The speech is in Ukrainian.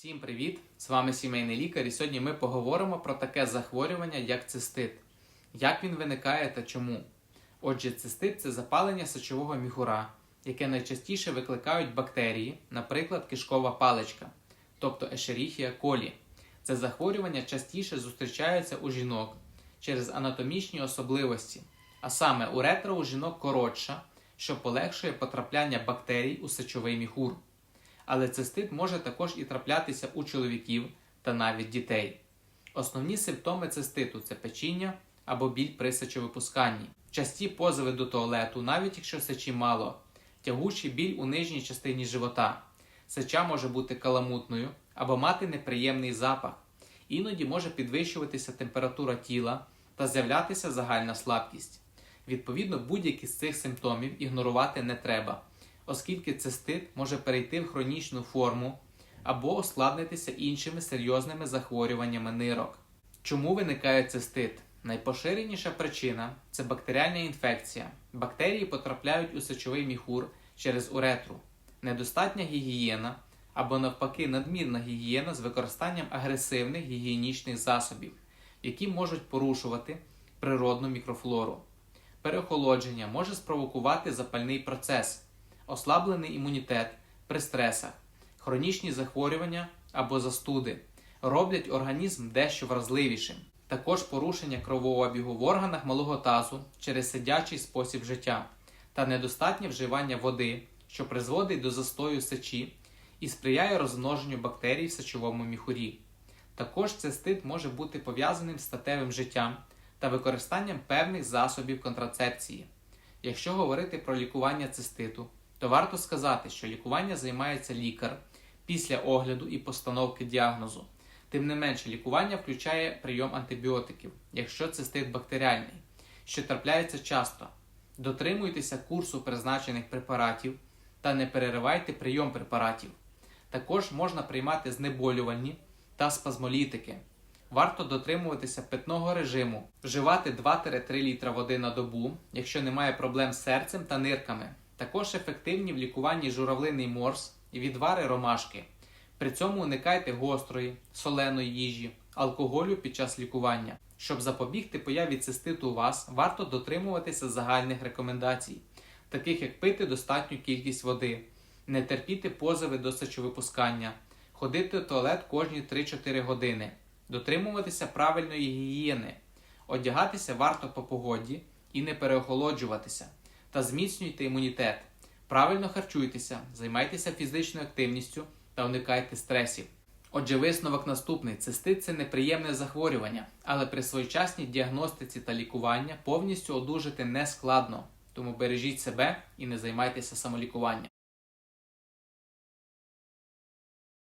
Всім привіт! З вами сімейний лікар, і сьогодні ми поговоримо про таке захворювання, як цистит. Як він виникає та чому? Отже, цистит це запалення сечового міхура, яке найчастіше викликають бактерії, наприклад, кишкова паличка, тобто Escherichia coli. Це захворювання частіше зустрічається у жінок через анатомічні особливості, а саме уретра у жінок коротша, що полегшує потрапляння бактерій у сечовий міхур але цистит може також і траплятися у чоловіків та навіть дітей. Основні симптоми циститу це печіння або біль при сечовипусканні, часті позови до туалету, навіть якщо сечі мало, тягучий біль у нижній частині живота. Сеча може бути каламутною або мати неприємний запах. Іноді може підвищуватися температура тіла та з'являтися загальна слабкість. Відповідно, будь-які з цих симптомів ігнорувати не треба оскільки цистит може перейти в хронічну форму або ускладнитися іншими серйозними захворюваннями нирок. Чому виникає цистит? Найпоширеніша причина це бактеріальна інфекція. Бактерії потрапляють у сечовий міхур через уретру, недостатня гігієна або навпаки надмірна гігієна з використанням агресивних гігієнічних засобів, які можуть порушувати природну мікрофлору. Переохолодження може спровокувати запальний процес ослаблений імунітет при стресах, хронічні захворювання або застуди роблять організм дещо вразливішим. Також порушення кровообігу в органах малого тазу через сидячий спосіб життя та недостатнє вживання води, що призводить до застою сечі і сприяє розмноженню бактерій в сечовому міхурі. Також цистит може бути пов'язаним з статевим життям та використанням певних засобів контрацепції. Якщо говорити про лікування циститу, то варто сказати, що лікування займається лікар після огляду і постановки діагнозу. Тим не менше, лікування включає прийом антибіотиків, якщо цистит бактеріальний, що трапляється часто. Дотримуйтеся курсу призначених препаратів та не переривайте прийом препаратів. Також можна приймати знеболювальні та спазмолітики. Варто дотримуватися питного режиму, вживати 2-3 літра води на добу, якщо немає проблем з серцем та нирками. Також ефективні в лікуванні журавлиний морс і відвари ромашки. При цьому уникайте гострої, соленої їжі, алкоголю під час лікування. Щоб запобігти появі циститу у вас, варто дотримуватися загальних рекомендацій, таких як пити достатню кількість води, не терпіти позови до сечовипускання, ходити в туалет кожні 3-4 години, дотримуватися правильної гігієни, одягатися варто по погоді і не переохолоджуватися та зміцнюйте імунітет. Правильно харчуйтеся, займайтеся фізичною активністю та уникайте стресів. Отже, висновок наступний: цистит це неприємне захворювання, але при своєчасній діагностиці та лікуванні повністю одужати не складно. Тому бережіть себе і не займайтеся самолікуванням.